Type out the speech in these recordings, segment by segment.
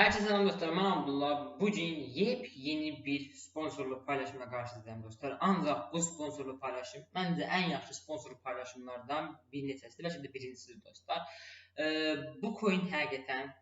Herkese selam dostlar. Ben Abdullah. Bugün yepyeni bir sponsorlu paylaşımla karşınızdayım dostlar. Ancak bu sponsorlu paylaşım bence en yaxşı sponsorlu paylaşımlardan bir neçəsidir. Bəlkə də birincisidir dostlar. Ee, bu coin həqiqətən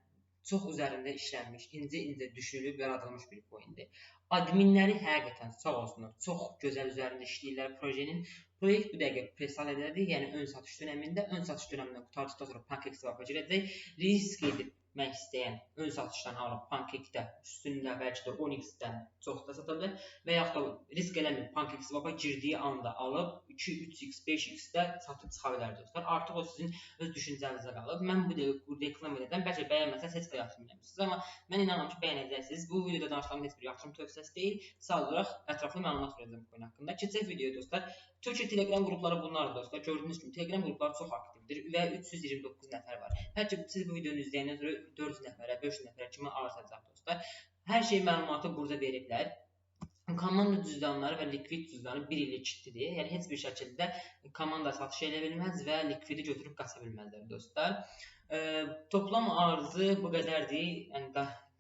çox üzərində işlənmiş, incə-incə düşünülüb yaradılmış bir coindir. Adminləri həqiqətən sağ olsunlar, çox gözəl üzərində işləyirlər projenin. Proyekt bu dəqiqə presaledədir, yəni ön satış dövründə, ön satış dövründən qurtardıqdan sonra PancakeSwap-a girəcək. Risk edib etmək istəyən ön satışdan alıb Pancake-də üstündə bəlkə də Onyx-dən çox da sata bilər və yaxud da risk eləmir PancakeSwap-a girdiyi anda alıb 2, 3x, 5x-də satıb çıxa bilər dostlar. Artıq o sizin öz düşüncənizə qalıb. Mən bu dəqiqə reklam edirəm. Bəlkə bəyənməsəz heç də yaxşı bilməmisiniz, amma mən inanıram ki, bəyənəcəksiniz. Bu videoda danışdığım heç bir yatırım tövsiyəsi deyil. Sadəcə olaraq ətraflı məlumat verəcəm bu konu haqqında. Keçək videoya dostlar. Türkiyə Telegram qrupları bunlardır dostlar. Gördüyünüz kimi Telegram qrupları çox aktivdir və 329 nəfər var. Hər ki siz bu videonu izləyəndən sonra 400 nəfərə, 500 nəfərə kimi artacaq dostlar. Hər şey məlumatı burada veriblər. Komanda cüzdanları və likvid cüzdanı 1 illik kitlidir. Yəni heç bir şəkildə komanda satış edə bilməz və likvidi götürüb qaça bilməzlər dostlar. E, toplam arzı bu qədərdir. Yəni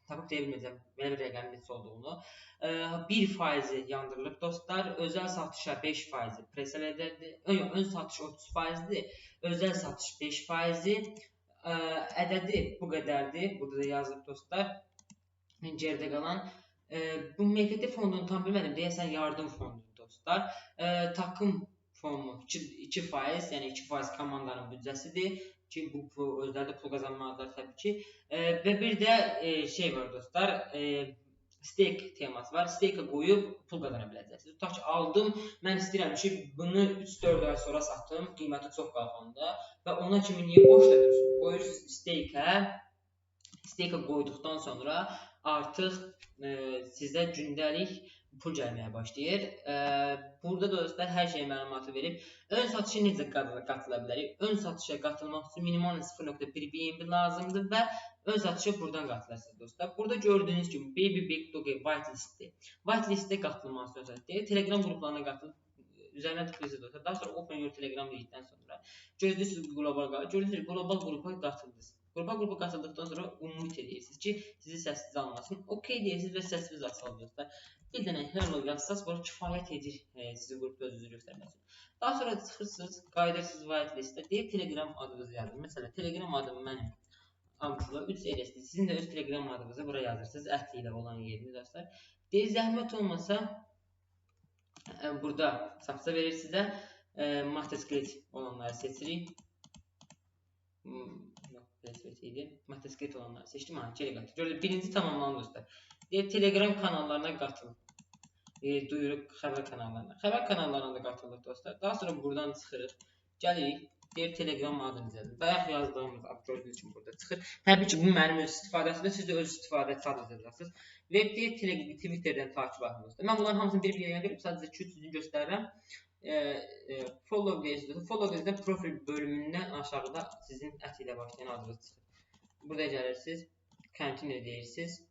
tapıb deyə bilməyəcəm belə bir rəqəmin neçə olduğunu. E, 1% yandırılıb dostlar. Özəl satışa 5% preselədədir. Yox, ön satış 30%dir. Özəl satış 5%. Ə, ədədi bu qədərdir. Burada da yazılıb dostlar. Geridə qalan ə, bu MFT fondunu tam bilmədim. Deyəsən yardım fondudur dostlar. Ə, takım fonu 2, 2%, yəni 2% komandanın büdcəsidir ki, bu, bu özləri də pul qazanmalıdırlar təbii ki. Ə, və bir də ə, şey var dostlar, ə, stake teması var. Stake qoyub pul qazana biləcəksiniz. Tutaq ki, aldım, mən istəyirəm ki, bunu 3-4 ay sonra satım, qiyməti çox qalxanda və ona kimi niyə boşda dursun? Qoyursunuz stake-ə. Stake qoyduqdan sonra artıq e, sizə gündəlik pul gəlməyə başlayır. E, burada dostlar hər şey məlumatı verib. Ön satışa necə qatıla bilərik? Ön satışa qatılmaq üçün minimal 0.1 BNB lazımdır və ön satışa buradan qatılarsınız dostlar. Burada gördüyünüz kimi Baby Big Dog whitelistdir. Whitelistə qatılmaq söhbətdir. Telegram qruplarına qatılıb üzərinə tıklayırsınız dostlar. Daha sonra Open Your Telegram dedikdən sonra gözləyirsiniz qlobal. Görürsünüz qlobal qrupa qatıldınız. Qrupa qrupa qatıldıqdan sonra unmute edirsiniz ki, sizi səssiz almasın. OK deyirsiniz və səsiniz açılır dostlar. Bir dənə hello yazsaz, bu kifayət edir e, sizi qrupda özünüzü göstərməsin. Daha sonra çıxırsınız, qayıdırsınız whitelistə. Deyir Telegram adınızı yazın. Məsələn, Telegram adım mənim Abdullah 3 LSD. Sizin də öz Telegram adınızı bura yazırsınız. Ət ilə olan yerini dostlar. Deyir zəhmət olmasa e, burada sapsa verir sizə. E, Masterskrit olanları seçirik. İdi. Masterskrit olanları seçdim. Ha, qatır. Gördünüz, birinci tamamlandı dostlar. Deyir Telegram kanallarına qatılın. E, duyuruq xəbər kanallarına. Xəbər kanallarına da qatılır dostlar. Daha sonra buradan çıxırıq. Gəlirik deyir Telegram adınızı yazın. Bayaq yazdığımız ad gördüyünüz kimi burada çıxır. Təbii ki, bu mənim öz istifadəsidir. Siz də öz istifadə sadəcəsiniz. Web deyir Telegram, Twitterdən takip etmirsiniz. Mən bunların hamısını bir bir yana verib sadəcə küçücü göstərirəm. E, e, follow deyirsiniz. Follow deyirsiniz profil bölümündən aşağıda sizin ət ilə başlayan adınız çıxır. Burada gəlirsiniz. Continue deyirsiniz.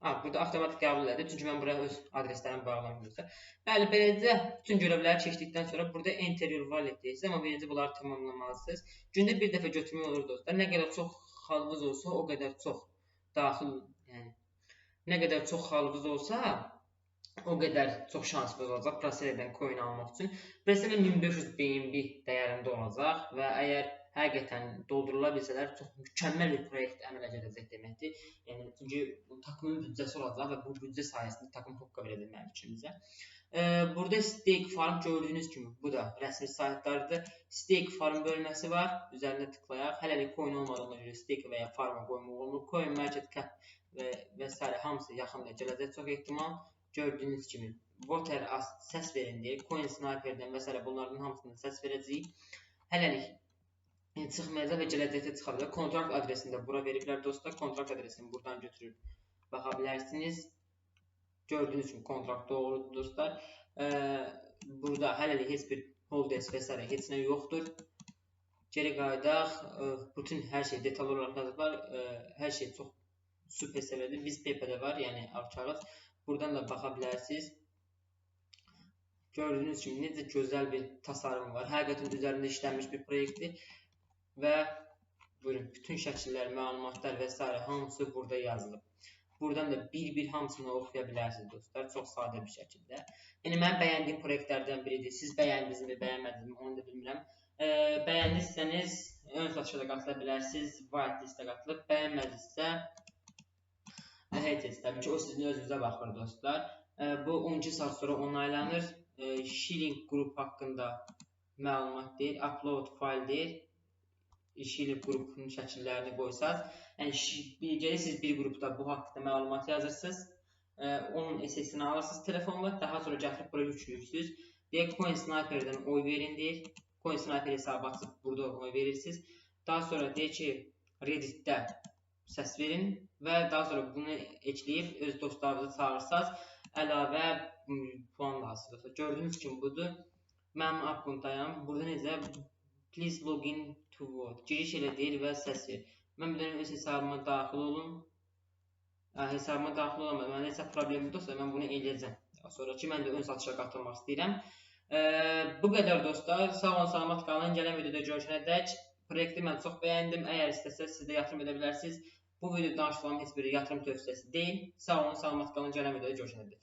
Ha, burada avtomatik qəbul edir. Çünki mən buraya öz adreslərimi bağlamışam. Bəli, beləcə bütün görevləri keçdikdən sonra burada enter your wallet deyirsiniz, amma birinci bunları tamamlamalısınız. Gündə bir dəfə götürmək olur dostlar. Nə qədər çox xalınız olsa, o qədər çox daxil, yəni nə qədər çox xalınız olsa, o qədər çox şansınız olacaq Praseredən coin almaq üçün. Presere 1500 BNB dəyərində olacaq və əgər həqiqətən doldurula bilsələr çox mükəmməl bir proyekt əmələ gələcək deməkdir. Yəni çünki takımın büdcəsi olacaq və bu büdcə sayəsində takım hokka verəcək mənim fikrimcə. E, burada stake farm gördüyünüz kimi bu da rəsmi saytlardır. Stake farm bölməsi var. Üzərində tıklayaq. Hələlik coin olmadığına görə stake və ya farma qoymaq olmur. Coin market cap və və s. hamısı yaxında gələcək çox ehtimal. Gördüyünüz kimi voter as səs verin deyir. Coin sniperdən və s. bunların hamısından səs verəcəyik. Hələlik çıxmayacaq və gələcəkdə çıxa bilər. Kontrakt adresini də bura veriblər dostlar. Kontrakt adresini buradan götürüb baxa bilərsiniz. Gördüyünüz kimi kontrakt doğrudur dostlar. Ee, burada hələlik heç bir holders və s. heç nə yoxdur. Geri qayıdaq. Ee, bütün hər şey detallı olaraq yazıblar. Ee, hər şey çox super səviyyədə. Biz paper-də var, yəni alçağız. Buradan da baxa bilərsiniz. Gördüyünüz kimi necə gözəl bir tasarım var. Həqiqətən üzərində işlənmiş bir proyektdir və Buyurun, bütün şəkillər, məlumatlar və s. hamısı burada yazılıb. Buradan da bir-bir hamısını oxuya bilərsiniz dostlar, çox sadə bir şəkildə. Yəni mənim bəyəndiyim proyektlərdən biridir. Siz bəyəndinizmi, bəyənmədinizmi, onu da bilmirəm. E, bəyəndirsəniz ön satışa da qatıla bilərsiniz, whitelist-ə qatılıb, bəyənmədinizsə Heytest təbii ki, o sizin özünüzə baxır dostlar. E, bu 12 saat sonra onaylanır. E, Shilling qrup haqqında məlumat deyir, upload fayl deyir. Shilling qrupunun şəkillərini qoysaz, yəni gedirsiniz bir qrupda bu haqqda məlumat yazırsınız. Onun SS'ini alırsınız telefonla, daha sonra gətirib bura yüklüyürsünüz. Deyək Coin Sniper-dən oy verin deyir. Coin Sniper hesabı açıb burada oy verirsiniz. Daha sonra deyir ki, Reddit-də səs verin və daha sonra bunu ekləyib öz dostlarınızı çağırsaz, əlavə puan lazımdır. Gördüyünüz kimi budur. Mənim akkauntdayam. Burada necə please login to vote. Giriş elə deyir və səs ver. Mən bir dənə öz hesabıma daxil olum. Hə, hesabıma daxil olamadım. Məndə heç problem yoxsa mən bunu eləyəcəm. Sonrakı mən də ön satışa qatılmaq istəyirəm. E, bu qədər dostlar. Sağ olun, salamat qalın. Gələn videoda görüşənədək proyekti mən çox bəyəndim. Əgər istəsəz siz də yatırım edə bilərsiniz. Bu videoda danışılan heç bir yatırım tövsiyəsi deyil. Sağ olun, salamat qalın. Gələn videoda görüşənədək.